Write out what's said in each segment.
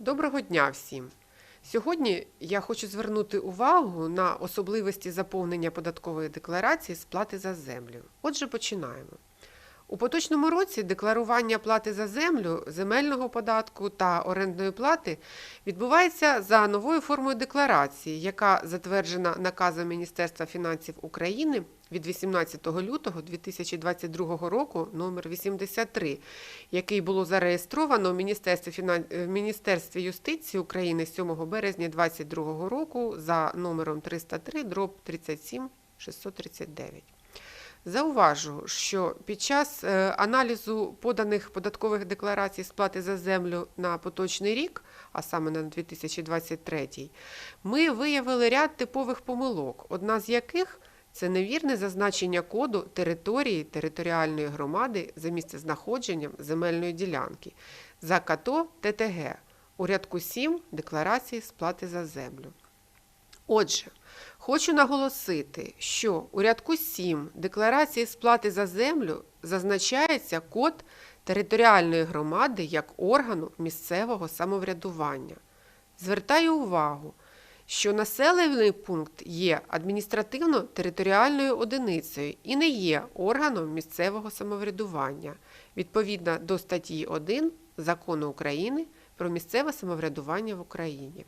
Доброго дня всім! Сьогодні я хочу звернути увагу на особливості заповнення податкової декларації сплати за землю. Отже, починаємо. У поточному році декларування плати за землю, земельного податку та орендної плати відбувається за новою формою декларації, яка затверджена наказом Міністерства фінансів України від 18 лютого 2022 року номер 83, який було зареєстровано в Міністерстві, фінан... е, в Міністерстві юстиції України 7 березня 2022 року за номером 303 дроб 37 639. Зауважу, що під час е, аналізу поданих податкових декларацій сплати за землю на поточний рік, а саме на 2023, ми виявили ряд типових помилок, одна з яких це невірне зазначення коду території територіальної громади за місцезнаходженням земельної ділянки за КАТО ТТГ у рядку 7 декларації сплати за землю. Отже, хочу наголосити, що у рядку 7 декларації сплати за землю зазначається код територіальної громади як органу місцевого самоврядування. Звертаю увагу, що населений пункт є адміністративно-територіальною одиницею і не є органом місцевого самоврядування відповідно до статті 1 Закону України про місцеве самоврядування в Україні.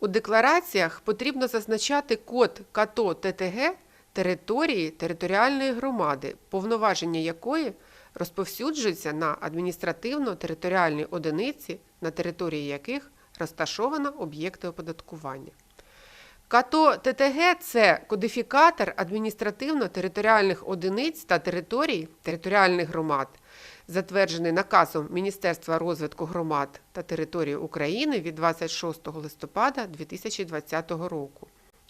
У деклараціях потрібно зазначати код КАТО ТТГ території територіальної громади, повноваження якої розповсюджуються на адміністративно-територіальні одиниці, на території яких розташовано об'єкти оподаткування. КАТО ТТГ це кодифікатор адміністративно-територіальних одиниць та територій територіальних громад, затверджений наказом Міністерства розвитку громад та територій України від 26 листопада 2020 року.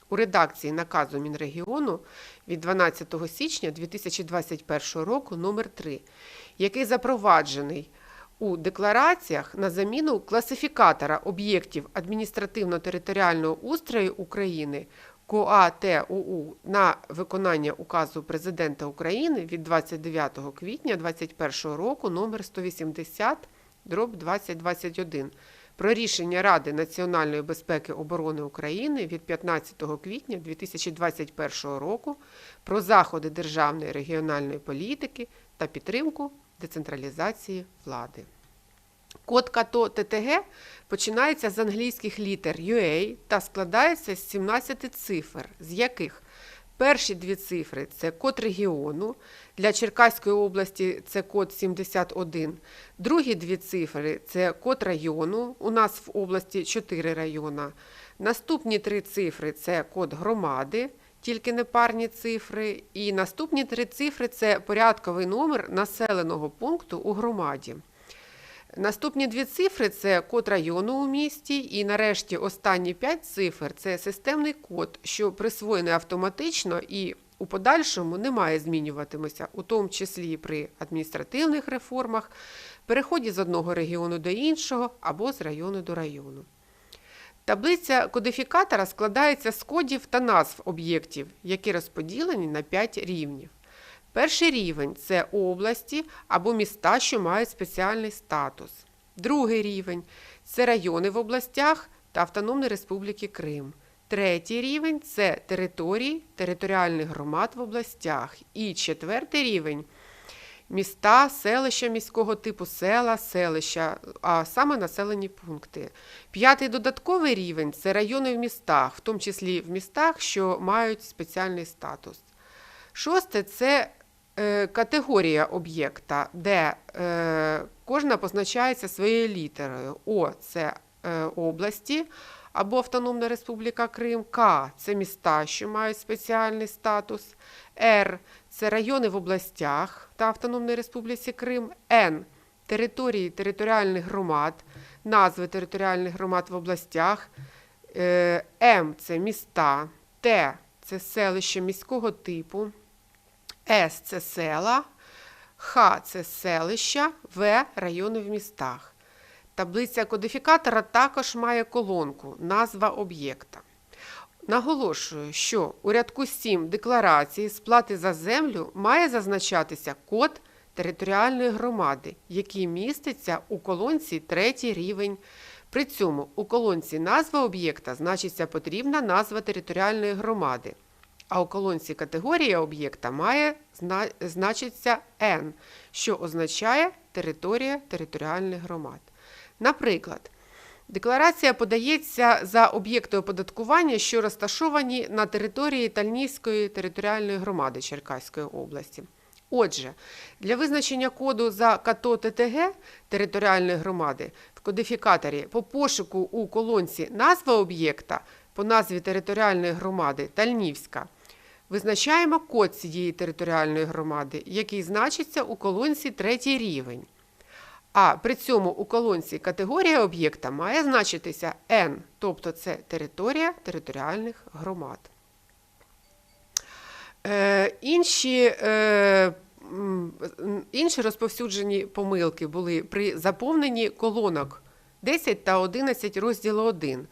У редакції наказу Мінрегіону від 12 січня 2021 року номер 3 який запроваджений у деклараціях на заміну класифікатора об'єктів адміністративно-територіального устрою України КОАТУУ на виконання указу Президента України від 29 квітня 2021 року номер 180 дроб 2021 про рішення Ради національної безпеки оборони України від 15 квітня 2021 року про заходи державної регіональної політики та підтримку децентралізації влади. Код КАТО ТТГ починається з англійських літер UA та складається з 17 цифр, з яких перші дві цифри це код регіону, для Черкаської області це код 71, другі дві цифри це код району, у нас в області 4 района. Наступні три цифри це код громади, тільки непарні цифри. І наступні три цифри це порядковий номер населеного пункту у громаді. Наступні дві цифри це код району у місті, і нарешті останні п'ять цифр це системний код, що присвоєний автоматично і у подальшому не має змінюватимося, у тому числі при адміністративних реформах, переході з одного регіону до іншого або з району до району. Таблиця кодифікатора складається з кодів та назв об'єктів, які розподілені на 5 рівнів. Перший рівень це області або міста, що мають спеціальний статус. Другий рівень це райони в областях та Автономної Республіки Крим. Третій рівень це території територіальних громад в областях. І четвертий рівень міста, селища міського типу, села, селища, а саме населені пункти. П'ятий додатковий рівень це райони в містах, в тому числі в містах, що мають спеціальний статус. Шосте це категорія об'єкта, де е, кожна позначається своєю літерою. О це е, області або Автономна Республіка Крим, К це міста, що мають спеціальний статус, Р це райони в областях та Автономної Республіці Крим, Н території територіальних громад, назви територіальних громад в областях, е, М це міста, Т це селище міського типу. С це села, Х це селища, В райони в містах. Таблиця кодифікатора також має колонку назва об'єкта. Наголошую, що у рядку 7 декларації сплати за землю має зазначатися код територіальної громади, який міститься у колонці третій рівень При цьому у колонці назва об'єкта значиться потрібна назва територіальної громади, а у колонці категорія об'єкта має зна- значиться N, що означає територія територіальних громад. Наприклад, декларація подається за об'єкти оподаткування, що розташовані на території Тальнівської територіальної громади Черкаської області. Отже, для визначення коду за КАТО ТТГ територіальної громади в кодифікаторі по пошуку у колонці назва об'єкта по назві територіальної громади Тальнівська визначаємо код цієї територіальної громади, який значиться у колонці третій рівень. А при цьому у колонці категорія об'єкта має значитися N, тобто це територія територіальних громад. Е, інші, е, інші розповсюджені помилки були при заповненні колонок 10 та 11 розділу 1,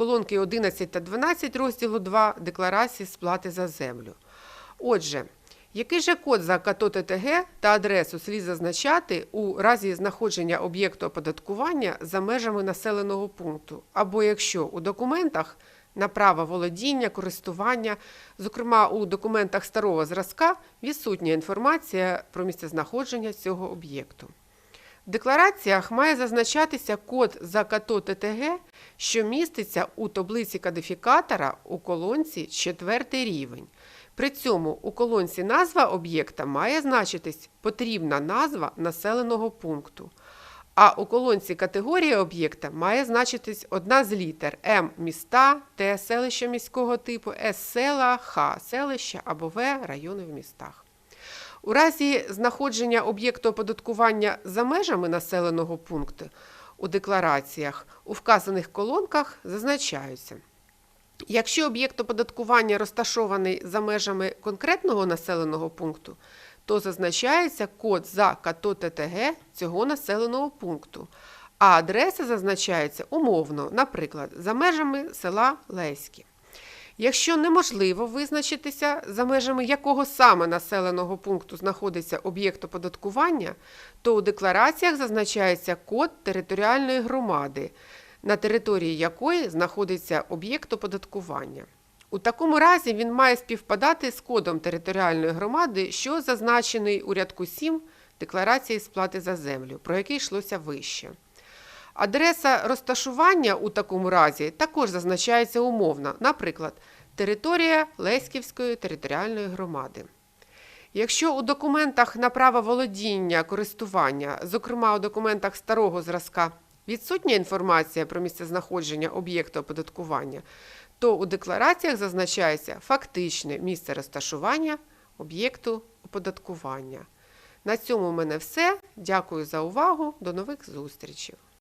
колонки 11 та 12 розділу 2 декларації сплати за землю. Отже, який же код за КАТО ТТГ та адресу слід зазначати у разі знаходження об'єкту оподаткування за межами населеного пункту, або якщо у документах на право володіння, користування, зокрема у документах старого зразка, відсутня інформація про місцезнаходження цього об'єкту. В деклараціях має зазначатися код за КАТО ТТГ, що міститься у таблиці кодифікатора у колонці 4 рівень. При цьому у колонці назва об'єкта має значитись потрібна назва населеного пункту. А у колонці категорія об'єкта має значитись одна з літер М міста, Т селища міського типу, С села, Х селища або В райони в містах. У разі знаходження об'єкту оподаткування за межами населеного пункту у деклараціях у вказаних колонках зазначаються. Якщо об'єкт оподаткування розташований за межами конкретного населеного пункту, то зазначається код за КАТО ТТГ цього населеного пункту, а адреса зазначається умовно, наприклад, за межами села Леське. Якщо неможливо визначитися, за межами якого саме населеного пункту знаходиться об'єкт оподаткування, то у деклараціях зазначається код територіальної громади, на території якої знаходиться об'єкт оподаткування. У такому разі він має співпадати з кодом територіальної громади, що зазначений у рядку 7 декларації сплати за землю, про який йшлося вище. Адреса розташування у такому разі також зазначається умовно, наприклад, територія Леськівської територіальної громади. Якщо у документах на право володіння, користування, зокрема у документах старого зразка, відсутня інформація про місцезнаходження об'єкту оподаткування, то у деклараціях зазначається фактичне місце розташування об'єкту оподаткування. На цьому в мене все. Дякую за увагу. До нових зустрічей!